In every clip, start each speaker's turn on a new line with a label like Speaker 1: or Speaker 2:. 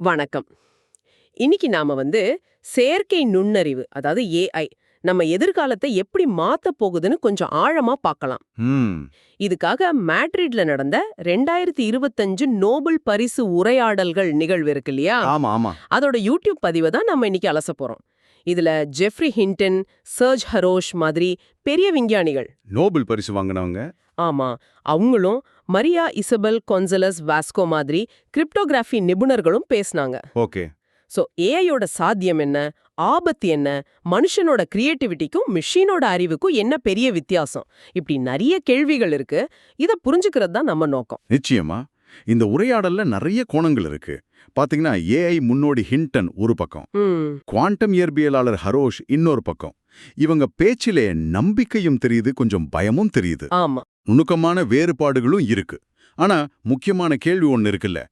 Speaker 1: வணக்கம். இன்னைக்கு நாம வந்து செயற்கை நுண்ணறிவு அதாவது ஏஐ நம்ம எதிர்காலத்தை எப்படி மாத்த போகுதுன்னு கொஞ்சம் ஆழமா பார்க்கலாம். இதுக்காக மேட்ரிட்ல நடந்த ரெண்டாயிரத்தி இருபத்தஞ்சு நோபல் பரிசு உரையாடல்கள் நிகழ்வு இருக்கு இல்லையா?
Speaker 2: ஆமா ஆமா.
Speaker 1: அதோட யூடியூப் பதிவை தான் நம்ம இன்னைக்கு அலச போறோம். இதுல ஜெஃப்ரி ஹிண்டன் சர்ஜ் ஹரோஷ் மாதிரி பெரிய விஞ்ஞானிகள்.
Speaker 2: நோபல் பரிசு வாங்கினவங்க.
Speaker 1: ஆமா அவங்களும் மரியா இசபெல் கொன்சலஸ் வாஸ்கோ மாதிரி கிரிப்டோகிராஃபி நிபுணர்களும் பேசினாங்க.
Speaker 2: ஓகே.
Speaker 1: சோ ஏஐயோட சாத்தியம் என்ன ஆபத்து என்ன மனுஷனோட கிரியேட்டிவிட்டிக்கும் மிஷினோட அறிவுக்கும் என்ன பெரிய வித்தியாசம்? இப்படி நிறைய கேள்விகள் இருக்கு இத புரிஞ்சுக்கிறது தான் நம்ம நோக்கம்.
Speaker 2: நிச்சயமா. இந்த உரையாடல்ல நிறைய கோணங்கள் இருக்கு. பாத்தீங்கன்னா ஏஐ முன்னோடி ஹிண்டன் ஒரு பக்கம். குவாண்டம் இயற்பியலாளர் ஹரோஷ் இன்னொரு பக்கம். இவங்க பேச்சிலே நம்பிக்கையும் தெரியுது கொஞ்சம் பயமும் தெரியுது. நுணுக்கமான வேறுபாடுகளும் இருக்கு. ஆனா முக்கியமான கேள்வி ஒன்னு இருக்குல்ல.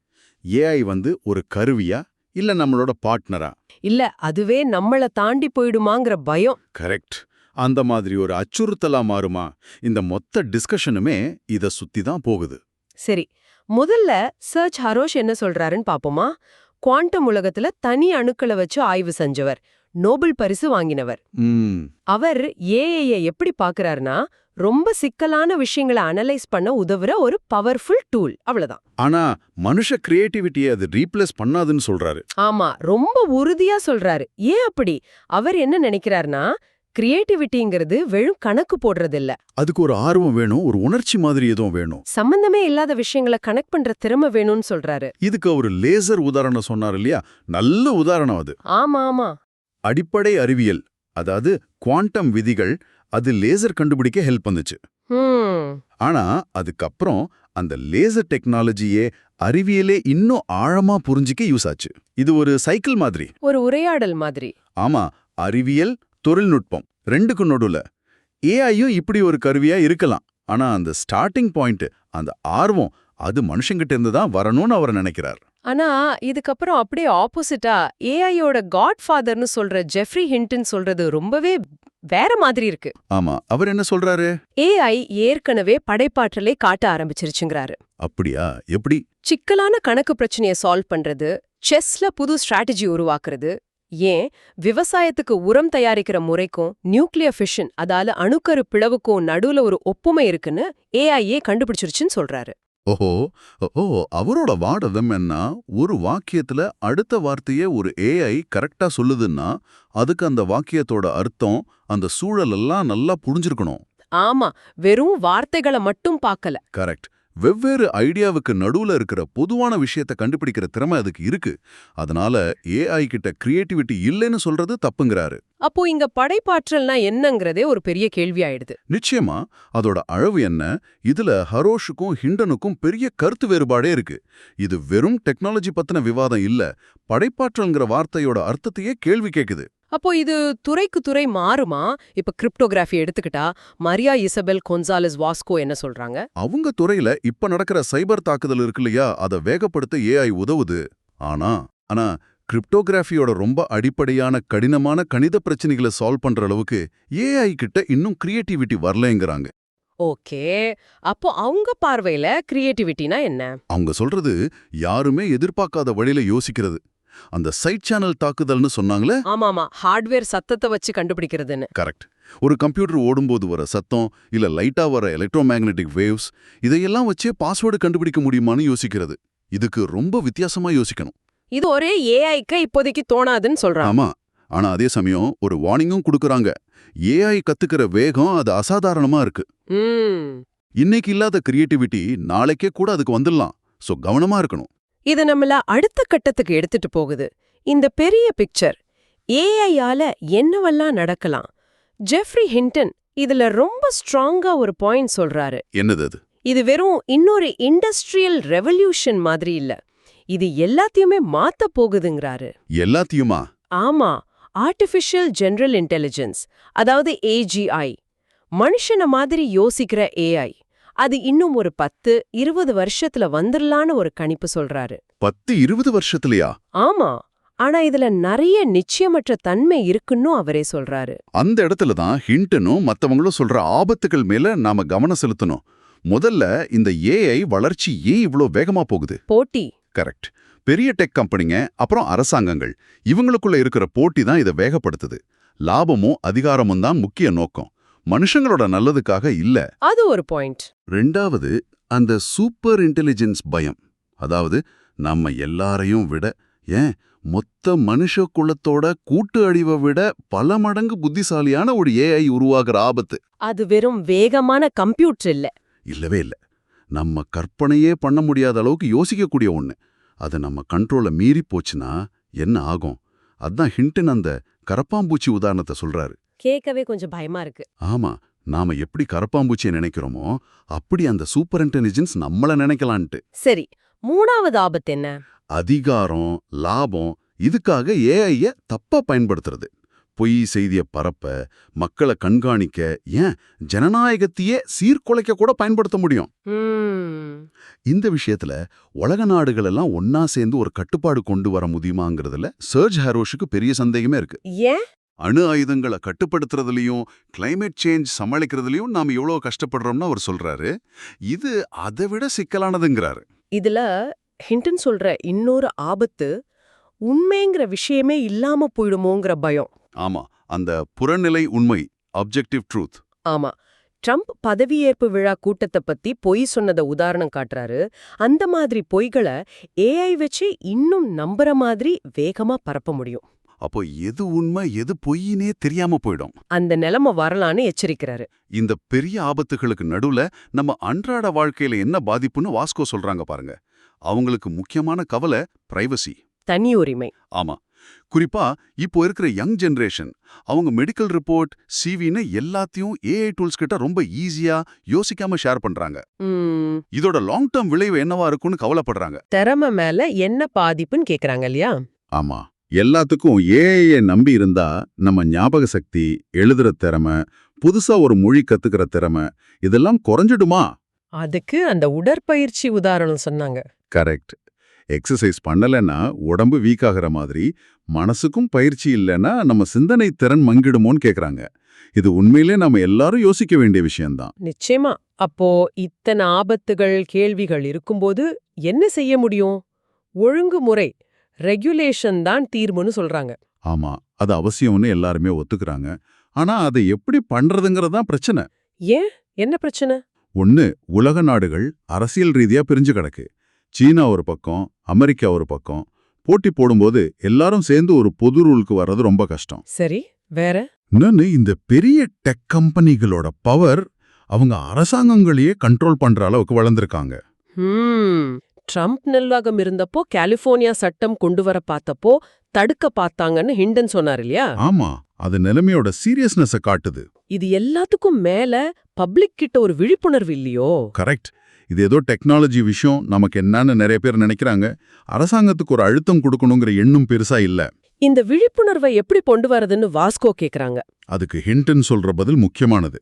Speaker 2: ஏஐ வந்து ஒரு கருவியா இல்ல நம்மளோட பார்ட்னரா
Speaker 1: இல்ல அதுவே நம்மள தாண்டி போயிடுமாங்கிற பயம்.
Speaker 2: கரெக்ட் அந்த மாதிரி ஒரு அச்சுறுத்தலா மாறுமா? இந்த மொத்த டிஸ்கஷனுமே இத சுத்தி தான் போகுது.
Speaker 1: சரி முதல்ல சர்ச் ஹரோஷ் என்ன சொல்றாருன்னு பாப்போமா? குவாண்டம் உலகத்துல தனி அணுக்களை வச்சு ஆய்வு செஞ்சவர் நோபல் பரிசு வாங்கினவர். அவர் ஏஐய எப்படி பாக்குறாருன்னா ரொம்ப சிக்கலான விஷயங்களை அனலைஸ் பண்ண உதவுற ஒரு பவர்ஃபுல் டூல் அவ்வளவுதான்.
Speaker 2: ஆனா மனுஷ கிரியேட்டிவிட்டியை அது ரீப்ளேஸ் பண்ணாதுன்னு சொல்றாரு.
Speaker 1: ஆமா ரொம்ப உறுதியா சொல்றாரு. ஏன் அப்படி? அவர் என்ன நினைக்கிறாருன்னா கிரியேட்டிவிட்டிங்கிறது வெறும் கணக்கு போடுறதில்ல.
Speaker 2: அதுக்கு ஒரு ஆர்வம் வேணும் ஒரு உணர்ச்சி மாதிரி எதுவும் வேணும்.
Speaker 1: சம்பந்தமே இல்லாத விஷயங்களை கனெக்ட் பண்ற திறமை வேணும்னு சொல்றாரு.
Speaker 2: இதுக்கு ஒரு லேசர் உதாரணம் சொன்னார் இல்லையா? நல்ல உதாரணம் அது.
Speaker 1: ஆமா ஆமா.
Speaker 2: அடிப்படை அறிவியல் அதாவது குவாண்டம் விதிகள் அது லேசர் கண்டுபிடிக்க ஹெல்ப் பண்ணுச்சு. ஆனா அதுக்கப்புறம் அந்த லேசர் டெக்னாலஜியே அறிவியலே இன்னும் ஆழமா புரிஞ்சிக்க யூஸ் ஆச்சு. இது ஒரு சைக்கிள் மாதிரி.
Speaker 1: ஒரு உரையாடல் மாதிரி.
Speaker 2: ஆமா அறிவியல் தொழில்நுட்பம் ரெண்டுக்கும் நடுவுல. ஏஐயும் இப்படி ஒரு கருவியா இருக்கலாம். ஆனா அந்த ஸ்டார்டிங் பாயிண்ட் அந்த ஆர்வம் அது மனுஷங்கிட்ட இருந்து தான் வரணும்னு அவர் நினைக்கிறார்.
Speaker 1: ஆனா இதுக்கப்புறம் அப்படியே ஆப்போசிட்டா ஏஐயோட காட் ஃபாதர்னு சொல்ற ஜெஃப்ரி ஹிண்டன் சொல்றது ரொம்பவே வேற மாதிரி இருக்கு.
Speaker 2: ஆமா அவர் என்ன சொல்றாரு?
Speaker 1: ஏஐ ஏற்கனவே படைப்பாற்றலை காட்ட ஆரம்பிச்சிருச்சுங்கிறாரு.
Speaker 2: அப்படியா? எப்படி?
Speaker 1: சிக்கலான கணக்கு பிரச்சனைய சால்வ் பண்றது செஸ்ல புது ஸ்ட்ராட்டஜி உருவாக்குறது ஏன் விவசாயத்துக்கு உரம் தயாரிக்கிற முறைக்கும் நியூக்ளியர் ஃபிஷன் அதால அணுக்கரு பிளவுக்கும் நடுவுல ஒரு ஒப்புமை இருக்குன்னு ஏஐயே கண்டுபிடிச்சிருச்சுன்னு சொல்றாரு.
Speaker 2: ஓஹோ ஓ அவரோட வாடதம் என்ன? ஒரு வாக்கியத்துல அடுத்த வார்த்தையே ஒரு ஏஐ கரெக்டா சொல்லுதுன்னா அதுக்கு அந்த வாக்கியத்தோட அர்த்தம் அந்த சூழலெல்லாம் நல்லா புரிஞ்சிருக்கணும்.
Speaker 1: ஆமா வெறும் வார்த்தைகளை மட்டும் பார்க்கல.
Speaker 2: கரெக்ட். வெவ்வேறு ஐடியாவுக்கு நடுவுல இருக்கிற பொதுவான விஷயத்தை கண்டுபிடிக்கிற திறமை அதுக்கு இருக்கு. அதனால ஏஐ கிட்ட கிரியேட்டிவிட்டி இல்லைன்னு சொல்றது தப்புங்கிறாரு.
Speaker 1: அப்போ இங்க படைப்பாற்றல்னா என்னங்கிறதே ஒரு பெரிய கேள்வி ஆயிடுது
Speaker 2: நிச்சயமா அதோட அளவு என்ன? இதுல ஹரோஷுக்கும் ஹிண்டனுக்கும் பெரிய கருத்து வேறுபாடே இருக்கு. இது வெறும் டெக்னாலஜி பத்தின விவாதம் இல்ல படைப்பாற்றல்ங்கிற வார்த்தையோட அர்த்தத்தையே கேள்வி கேக்குது.
Speaker 1: அப்போ இது துறைக்கு துறை மாறுமா? இப்ப கிரிப்டோகிராஃபி எடுத்துக்கிட்டா மரியா இசபெல் கொன்சாலஸ் வாஸ்கோ என்ன சொல்றாங்க?
Speaker 2: அவங்க துறையில இப்ப நடக்கிற சைபர் தாக்குதல் இருக்கு இல்லையா? அதை வேகப்படுத்த ஏஐ உதவுது. ஆனா ஆனா கிரிப்டோகிராஃபியோட ரொம்ப அடிப்படையான கடினமான கணித பிரச்சனைகளை சால்வ் பண்ற அளவுக்கு ஏஐ கிட்ட இன்னும் கிரியேட்டிவிட்டி வரலைங்கிறாங்க.
Speaker 1: ஓகே. அப்போ அவங்க பார்வையில கிரியேட்டிவிட்டினா என்ன?
Speaker 2: அவங்க சொல்றது யாருமே எதிர்பார்க்காத வழியில யோசிக்கிறது. அந்த சைட் சேனல் தாக்குதல்னு சொன்னாங்களே?
Speaker 1: ஆமாமா ஹார்ட்வேர் சத்தத்தை வச்சு கண்டுபிடிக்கிறதுன்னு.
Speaker 2: கரெக்ட் ஒரு கம்ப்யூட்டர் ஓடும்போது வர சத்தம் இல்ல லைட்டா வர எலக்ட்ரோமேக்னெட்டிக் வேவ்ஸ் இதையெல்லாம் வச்சே பாஸ்வேர்டு கண்டுபிடிக்க முடியுமான்னு யோசிக்கிறது. இதுக்கு ரொம்ப வித்தியாசமா யோசிக்கணும்.
Speaker 1: இது ஒரே ஏஐக்கு இப்போதைக்கு தோணாதுன்னு சொல்றாங்க.
Speaker 2: ஆமா. ஆனா அதே சமயம் ஒரு வார்னிங்கும் கொடுக்கறாங்க. ஏஐ கத்துக்கிற வேகம் அது அசாதாரணமா இருக்கு. இன்னைக்கு இல்லாத கிரியேட்டிவிட்டி நாளைக்கே கூட அதுக்கு வந்துடலாம். சோ கவனமா இருக்கணும்.
Speaker 1: இது நம்மள அடுத்த கட்டத்துக்கு எடுத்துட்டு போகுது. இந்த பெரிய பிக்சர் ஏஐயால என்னவெல்லாம் நடக்கலாம்? ஜெஃப்ரி ஹிண்டன் இதுல ரொம்ப ஸ்ட்ராங்கா ஒரு பாயிண்ட் சொல்றாரு.
Speaker 2: என்னது அது?
Speaker 1: இது வெறும் இன்னொரு இண்டஸ்ட்ரியல் ரெவல்யூஷன் மாதிரி இல்ல. இது எல்லாத்தையுமே மாத்த போகுதுங்கிறாரு.
Speaker 2: எல்லாத்தையுமா?
Speaker 1: ஆமா ஆர்டிஃபிஷியல் ஜெனரல் இன்டெலிஜென்ஸ் அதாவது ஏஜிஐ மனுஷன மாதிரி யோசிக்கிற ஏஐ அது இன்னும் ஒரு பத்து இருபது வருஷத்துல வந்துரலான்னு ஒரு கணிப்பு சொல்றாரு.
Speaker 2: பத்து இருபது வருஷத்துலயா?
Speaker 1: ஆமா. ஆனா இதுல நிறைய நிச்சயமற்ற தன்மை இருக்குன்னு அவரே சொல்றாரு.
Speaker 2: அந்த இடத்துல தான் ஹிண்டனும் மத்தவங்களும் சொல்ற ஆபத்துகள் மேல நாம கவனம் செலுத்தணும். முதல்ல இந்த ஏஐ வளர்ச்சி ஏன் இவ்ளோ வேகமா போகுது?
Speaker 1: போட்டி.
Speaker 2: கரெக்ட். பெரிய டெக் கம்பெனிங்க அப்புறம் அரசாங்கங்கள். இவங்களுக்குள்ள இருக்கிற போட்டி தான் இதை வேகப்படுத்துது. லாபமும் அதிகாரமும் தான் முக்கிய நோக்கம். மனுஷங்களோட நல்லதுக்காக இல்ல.
Speaker 1: அது ஒரு பாயிண்ட்
Speaker 2: ரெண்டாவது அந்த சூப்பர் இன்டெலிஜென்ஸ் பயம். அதாவது நம்ம எல்லாரையும் விட ஏன் மொத்த மனுஷ குலத்தோட கூட்டு அழிவை விட பல மடங்கு புத்திசாலியான ஒரு ஏஐ உருவாகிற ஆபத்து.
Speaker 1: அது வெறும் வேகமான கம்ப்யூட்டர் இல்ல.
Speaker 2: இல்லவே இல்ல. நம்ம கற்பனையே பண்ண முடியாத அளவுக்கு யோசிக்கக்கூடிய ஒண்ணு. அது நம்ம கண்ட்ரோலை மீறி போச்சுன்னா என்ன ஆகும்? அதான் ஹிண்டன் அந்த கரப்பாம்பூச்சி உதாரணத்தை சொல்றாரு.
Speaker 1: கேட்கவே கொஞ்சம் பயமா இருக்கு.
Speaker 2: ஆமா நாம எப்படி கரப்பாம்பூச்சியை நினைக்கிறோமோ அப்படி அந்த சூப்பர் இன்டெலிஜென்ஸ் நம்மள நினைக்கலான்ட்டு.
Speaker 1: சரி மூணாவது ஆபத்து என்ன?
Speaker 2: அதிகாரம் லாபம் இதுக்காக ஏஐய தப்பா பயன்படுத்துறது. பொய் செய்திய பரப்ப மக்களை கண்காணிக்க ஏன் ஜனநாயகத்தையே சீர்குலைக்க கூட பயன்படுத்த முடியும்? இந்த விஷயத்துல உலக நாடுகள் எல்லாம் ஒன்னா சேர்ந்து ஒரு கட்டுப்பாடு கொண்டு வர முடியுமாங்கிறதுல சர்ஜ் ஹாரோஷுக்கு பெரிய சந்தேகமே இருக்கு.
Speaker 1: ஏன்?
Speaker 2: அணு ஆயுதங்களை கட்டுப்படுத்துறதுலயும் கிளைமேட் சேஞ்ச் சமாளிக்கிறதுலயும் நாம எவ்வளவு கஷ்டப்படுறோம்னு அவர் சொல்றாரு. இது அதை விட சிக்கலானதுங்கிறாரு.
Speaker 1: இதுல ஹிண்டன் சொல்ற இன்னொரு ஆபத்து உண்மைங்கிற விஷயமே இல்லாம போயிடுமோங்கிற பயம்.
Speaker 2: ஆமா அந்த புறநிலை உண்மை அப்ஜெக்டிவ் ட்ரூத்
Speaker 1: ஆமா ட்ரம்ப் பதவியேற்பு விழா கூட்டத்தை பத்தி பொய் சொன்னத உதாரணம் காட்டுறாரு. அந்த மாதிரி பொய்களை ஏஐ வச்சு இன்னும் நம்புற மாதிரி வேகமா பரப்ப முடியும்.
Speaker 2: அப்போ எது உண்மை எது பொய்யினே தெரியாம போயிடும்.
Speaker 1: அந்த நிலைமை வரலான்னு எச்சரிக்கிறாரு.
Speaker 2: இந்த பெரிய ஆபத்துகளுக்கு நடுவுல நம்ம அன்றாட வாழ்க்கையில என்ன பாதிப்புன்னு வாஸ்கோ சொல்றாங்க பாருங்க. அவங்களுக்கு முக்கியமான கவலை பிரைவசி
Speaker 1: தனி உரிமை.
Speaker 2: ஆமா. குறிப்பா இப்போ இருக்கிற யங் ஜெனரேஷன் அவங்க மெடிக்கல் ரிப்போர்ட் சிவின்னு எல்லாத்தையும் ஏஐ டூல்ஸ் கிட்ட ரொம்ப ஈஸியா யோசிக்காம ஷேர் பண்றாங்க. இதோட லாங் டேர்ம் விளைவு என்னவா இருக்கும்னு கவலைப்படுறாங்க.
Speaker 1: திறமை மேல என்ன பாதிப்புன்னு கேக்குறாங்க இல்லையா?
Speaker 2: ஆமா. எல்லாத்துக்கும் ஏஐயை நம்பி இருந்தா நம்ம ஞாபக சக்தி எழுதுற திறமை புதுசா ஒரு மொழி கத்துக்கிற திறமை இதெல்லாம் குறைஞ்சிடுமா?
Speaker 1: அதுக்கு அந்த உடற்பயிற்சி உதாரணம் சொன்னாங்க.
Speaker 2: கரெக்ட். எக்ஸசைஸ் பண்ணலைன்னா உடம்பு வீக் ஆகிற மாதிரி மனசுக்கும் பயிற்சி இல்லைன்னா நம்ம சிந்தனை திறன் மங்கிடுமோன்னு கேக்குறாங்க. இது உண்மையிலே நம்ம எல்லாரும் யோசிக்க வேண்டிய விஷயம்தான்.
Speaker 1: நிச்சயமா. அப்போ இத்தனை ஆபத்துகள் கேள்விகள் இருக்கும்போது என்ன செய்ய முடியும்? ஒழுங்குமுறை ரெகுலேஷன் தான் தீர்வுன்னு சொல்றாங்க.
Speaker 2: ஆமா அது அவசியம்னு எல்லாருமே ஒத்துக்கிறாங்க. ஆனா அதை எப்படி பண்றதுங்கிறதான் பிரச்சனை.
Speaker 1: ஏன்? என்ன பிரச்சனை?
Speaker 2: ஒன்னு உலக நாடுகள் அரசியல் ரீதியா பிரிஞ்சு கிடக்கு. சீனா ஒரு பக்கம் அமெரிக்கா ஒரு பக்கம். போட்டி போடும்போது எல்லாரும் சேர்ந்து ஒரு பொது ரூலுக்கு வர்றது ரொம்ப கஷ்டம்.
Speaker 1: சரி வேற?
Speaker 2: இன்னொன்னு இந்த பெரிய டெக் கம்பெனிகளோட பவர் அவங்க அரசாங்கங்களையே கண்ட்ரோல் பண்ற அளவுக்கு வளர்ந்திருக்காங்க.
Speaker 1: ட்ரம்ப் நிர்வாகம் இருந்தப்போ கலிஃபோர்னியா சட்டம் கொண்டு வர பார்த்தப்போ தடுக்க பார்த்தாங்கன்னு ஹிண்டன் சொன்னார் இல்லையா?
Speaker 2: ஆமா அது நிலைமையோட சீரியஸ்னஸ காட்டுது.
Speaker 1: இது எல்லாத்துக்கும் மேல பப்ளிக் கிட்ட ஒரு விழிப்புணர்வு இல்லையோ?
Speaker 2: கரெக்ட். இது ஏதோ டெக்னாலஜி விஷயம் நமக்கு என்னன்னு நிறைய பேர் நினைக்கிறாங்க. அரசாங்கத்துக்கு ஒரு அழுத்தம் கொடுக்கணுங்கிற எண்ணம் பெருசா இல்ல.
Speaker 1: இந்த விழிப்புணர்வை எப்படி கொண்டு வரதுன்னு வாஸ்கோ கேக்குறாங்க.
Speaker 2: அதுக்கு ஹிண்டன் சொல்ற பதில் முக்கியமானது.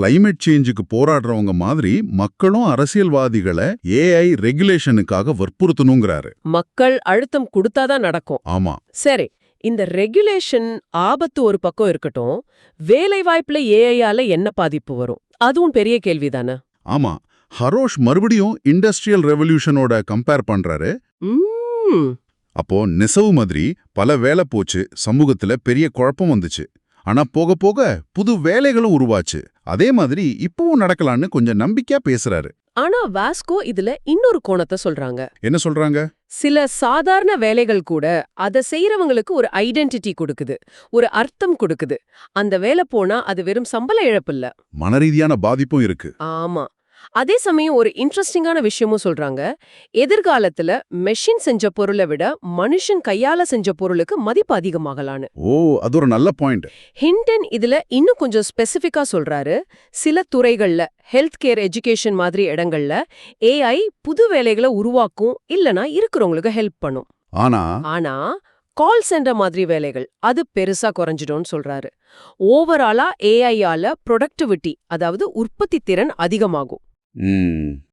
Speaker 2: Climate சேஞ்சுக்கு போராடுறவங்க மாதிரி மக்களும் அரசியல்வாதிகளை ஏஐ ரெகுலேஷனுக்காக வற்புறுத்தணுங்கிறாரு.
Speaker 1: மக்கள் அழுத்தம் கொடுத்தாதான் நடக்கும்.
Speaker 2: ஆமா.
Speaker 1: சரி இந்த ரெகுலேஷன் ஆபத்து ஒரு பக்கம் இருக்கட்டும் வேலை வாய்ப்புல ஏஐயால என்ன பாதிப்பு வரும்? அதுவும் பெரிய கேள்விதானே
Speaker 2: ஆமா. ஹரோஷ் மறுபடியும் இண்டஸ்ட்ரியல் ரெவல்யூஷனோட கம்பேர் பண்றாரு. அப்போ நெசவு மாதிரி பல வேலை போச்சு சமூகத்துல பெரிய குழப்பம் வந்துச்சு. ஆனா போக போக புது வேலைகளும் உருவாச்சு. அதே மாதிரி இப்பவும் நடக்கலான்னு கொஞ்சம் நம்பிக்கையா பேசுறாரு.
Speaker 1: ஆனா வாஸ்கோ இதுல இன்னொரு கோணத்தை சொல்றாங்க.
Speaker 2: என்ன சொல்றாங்க?
Speaker 1: சில சாதாரண வேலைகள் கூட அத செய்யறவங்களுக்கு ஒரு ஐடென்டிட்டி கொடுக்குது. ஒரு அர்த்தம் கொடுக்குது. அந்த வேலை போனா அது வெறும் சம்பள இழப்பு இல்ல.
Speaker 2: மனரீதியான பாதிப்பும் இருக்கு.
Speaker 1: ஆமா. அதே சமயம் ஒரு இன்ட்ரெஸ்டிங்கான விஷயமும் சொல்றாங்க. எதிர்காலத்துல மெஷின் செஞ்ச பொருளை விட மனுஷன் கையால செஞ்ச பொருளுக்கு மதிப்பு அதிகமாகலான்னு.
Speaker 2: ஓ அது ஒரு நல்ல பாயிண்ட்
Speaker 1: ஹிண்டன் இதுல இன்னும் கொஞ்சம் ஸ்பெசிஃபிக்கா சொல்றாரு. சில துறைகள்ல ஹெல்த் கேர் எஜுகேஷன் மாதிரி இடங்கள்ல ஏஐ புது வேலைகளை உருவாக்கும் இல்லனா இருக்கிறவங்களுக்கு ஹெல்ப் பண்ணும்.
Speaker 2: ஆனா
Speaker 1: ஆனா கால் சென்டர் மாதிரி வேலைகள் அது பெருசா குறைஞ்சிடும்னு சொல்றாரு. ஓவராலா ஏஐயால ப்ரொடக்டிவிட்டி அதாவது உற்பத்தி திறன் அதிகமாகும்.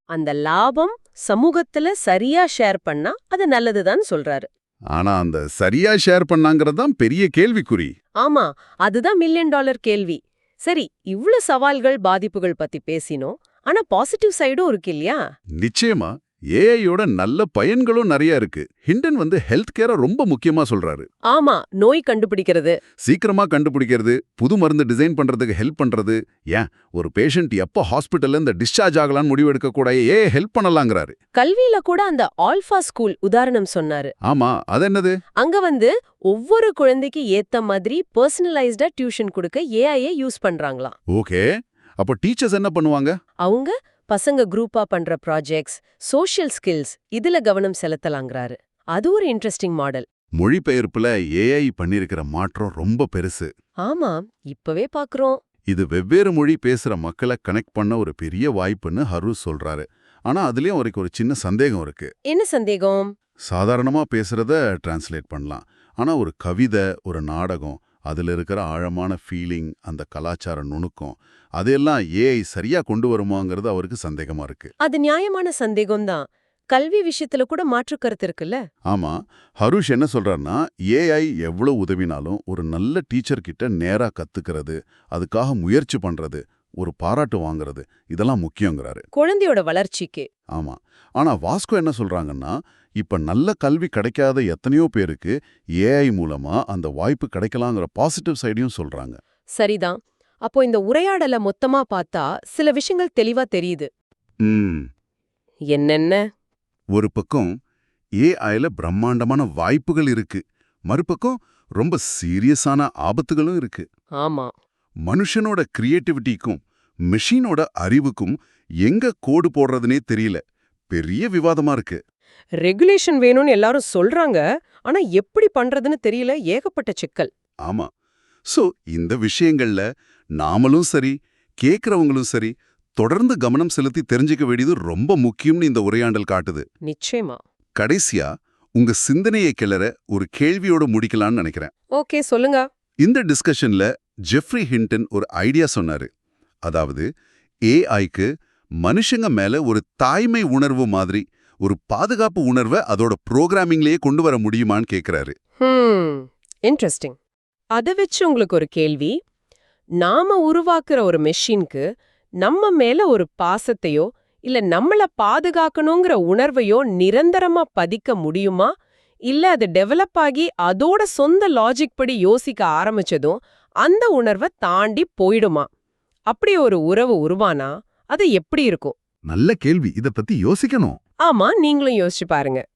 Speaker 1: அந்த லாபம் சமூகத்துல சரியா ஷேர் பண்ணா அது நல்லதுதான் சொல்றாரு.
Speaker 2: ஆனா அந்த சரியா ஷேர் பண்ணாங்கிறது தான் பெரிய கேள்விக்குறி.
Speaker 1: ஆமா அதுதான் மில்லியன் டாலர் கேள்வி. சரி இவ்ளோ சவால்கள் பாதிப்புகள் பத்தி பேசினோம். ஆனா பாசிட்டிவ் சைடும் இருக்கு இல்லையா?
Speaker 2: நிச்சயமா. ஏஐயோட நல்ல பயன்களும் நிறைய இருக்கு. ஹிண்டன் வந்து ஹெல்த் கேரை ரொம்ப முக்கியமா சொல்றாரு.
Speaker 1: ஆமா நோய் கண்டுபிடிக்கிறது.
Speaker 2: சீக்கிரமா கண்டுபிடிக்கிறது புது மருந்து டிசைன் பண்றதுக்கு ஹெல்ப் பண்றது. ஏன்? ஒரு பேஷண்ட் எப்போ ஹாஸ்பிட்டல்ல இந்த டிஸ்சார்ஜ் ஆகலாம்னு முடிவெடுக்க கூட ஏ ஹெல்ப் பண்ணலாங்கிறாரு.
Speaker 1: கல்வியில கூட அந்த ஆல்பா ஸ்கூல் உதாரணம் சொன்னாரு.
Speaker 2: ஆமா அது என்னது?
Speaker 1: அங்க வந்து ஒவ்வொரு குழந்தைக்கு ஏத்த மாதிரி பர்சனலைஸ்டா டியூஷன் கொடுக்க ஏஐயை யூஸ் பண்றாங்களாம்.
Speaker 2: ஓகே. அப்போ டீச்சர்ஸ் என்ன பண்ணுவாங்க?
Speaker 1: அவங்க பசங்க குரூப்பா பண்ற ப்ராஜெக்ட்ஸ் சோஷியல் ஸ்கில்ஸ் இதுல கவனம் செலுத்தலாங்கிறாரு. அது ஒரு இன்ட்ரெஸ்டிங் மாடல்
Speaker 2: மொழிபெயர்ப்புல ஏஐ பண்ணிருக்கிற மாற்றம் ரொம்ப பெருசு.
Speaker 1: ஆமா இப்பவே பாக்குறோம்.
Speaker 2: இது வெவ்வேறு மொழி பேசுற மக்களை கனெக்ட் பண்ண ஒரு பெரிய வாய்ப்புன்னு ஹரு சொல்றாரு. ஆனா அதுலயும் அவருக்கு ஒரு சின்ன சந்தேகம் இருக்கு.
Speaker 1: என்ன சந்தேகம்?
Speaker 2: சாதாரணமா பேசுறத டிரான்ஸ்லேட் பண்ணலாம். ஆனா ஒரு கவிதை ஒரு நாடகம் அதுல இருக்கிற ஆழமான ஃபீலிங் அந்த கலாச்சார நுணுக்கம் அதையெல்லாம் ஏஐ சரியா கொண்டு வருமாங்கிறது அவருக்கு சந்தேகமா இருக்கு.
Speaker 1: அது நியாயமான சந்தேகம் தான் கல்வி விஷயத்துல கூட மாற்று கருத்து இருக்குல்ல?
Speaker 2: ஆமா. ஹருஷ் என்ன சொல்றாருன்னா ஏஐ எவ்வளவு உதவினாலும் ஒரு நல்ல டீச்சர் கிட்ட நேரா கத்துக்கிறது அதுக்காக முயற்சி பண்றது ஒரு பாராட்டு வாங்குறது. இதெல்லாம் முக்கியங்கிறாரு.
Speaker 1: குழந்தையோட வளர்ச்சிக்கு.
Speaker 2: ஆமா. ஆனா வாஸ்கோ என்ன சொல்றாங்கன்னா இப்ப நல்ல கல்வி கிடைக்காத எத்தனையோ பேருக்கு ஏஐ மூலமா அந்த வாய்ப்பு கிடைக்கலாங்கிற பாசிட்டிவ் சைடையும் சொல்றாங்க.
Speaker 1: சரிதான். அப்போ இந்த உரையாடல மொத்தமா பார்த்தா சில விஷயங்கள் தெளிவா தெரியுது. என்னென்ன?
Speaker 2: ஒரு பக்கம் ஏஐல பிரம்மாண்டமான வாய்ப்புகள் இருக்கு. மறுபக்கம் ரொம்ப சீரியஸான ஆபத்துகளும் இருக்கு.
Speaker 1: ஆமா.
Speaker 2: மனுஷனோட கிரியேட்டிவிட்டிக்கும் மெஷினோட அறிவுக்கும் எங்க கோடு போடுறதுனே தெரியல. பெரிய விவாதமா இருக்கு.
Speaker 1: ரெகுலேஷன் வேணும்னு எல்லாரும் சொல்றாங்க ஆனா எப்படி பண்றதுன்னு தெரியல ஏகப்பட்ட சிக்கல்.
Speaker 2: ஆமா. சோ இந்த விஷயங்கள்ல நாமளும் சரி கேக்குறவங்களும் சரி தொடர்ந்து கவனம் செலுத்தி தெரிஞ்சுக்க வேண்டியது ரொம்ப முக்கியம்னு இந்த உரையாடல் காட்டுது.
Speaker 1: நிச்சயமா.
Speaker 2: கடைசியா உங்க சிந்தனையை கிளற ஒரு கேள்வியோட முடிக்கலாம்னு நினைக்கிறேன்.
Speaker 1: ஓகே சொல்லுங்க.
Speaker 2: இந்த டிஸ்கஷன்ல ஜெஃப்ரி ஹிண்டன் ஒரு ஐடியா சொன்னாரு. அதாவது ஏஐக்கு மனுஷங்க மேல ஒரு தாய்மை உணர்வு மாதிரி ஒரு பாதுகாப்பு உணர்வை அதோட ப்ரோக்ராமிங்லயே கொண்டு வர முடியுமான்னு கேட்கிறாரு
Speaker 1: ஹம் இன்ட்ரெஸ்டிங் அதை வச்சு உங்களுக்கு ஒரு கேள்வி. நாம உருவாக்குற ஒரு மெஷின்க்கு நம்ம மேல ஒரு பாசத்தையோ இல்ல நம்மள பாதுகாக்கணுங்கிற உணர்வையோ நிரந்தரமா பதிக்க முடியுமா? இல்ல அது டெவலப் ஆகி அதோட சொந்த லாஜிக் படி யோசிக்க ஆரம்பிச்சதும் அந்த உணர்வை தாண்டி போயிடுமா? அப்படி ஒரு உறவு உருவானா? அது எப்படி இருக்கும்?
Speaker 2: நல்ல கேள்வி. இத பத்தி யோசிக்கணும்.
Speaker 1: ஆமா நீங்களும் யோசிச்சு பாருங்க.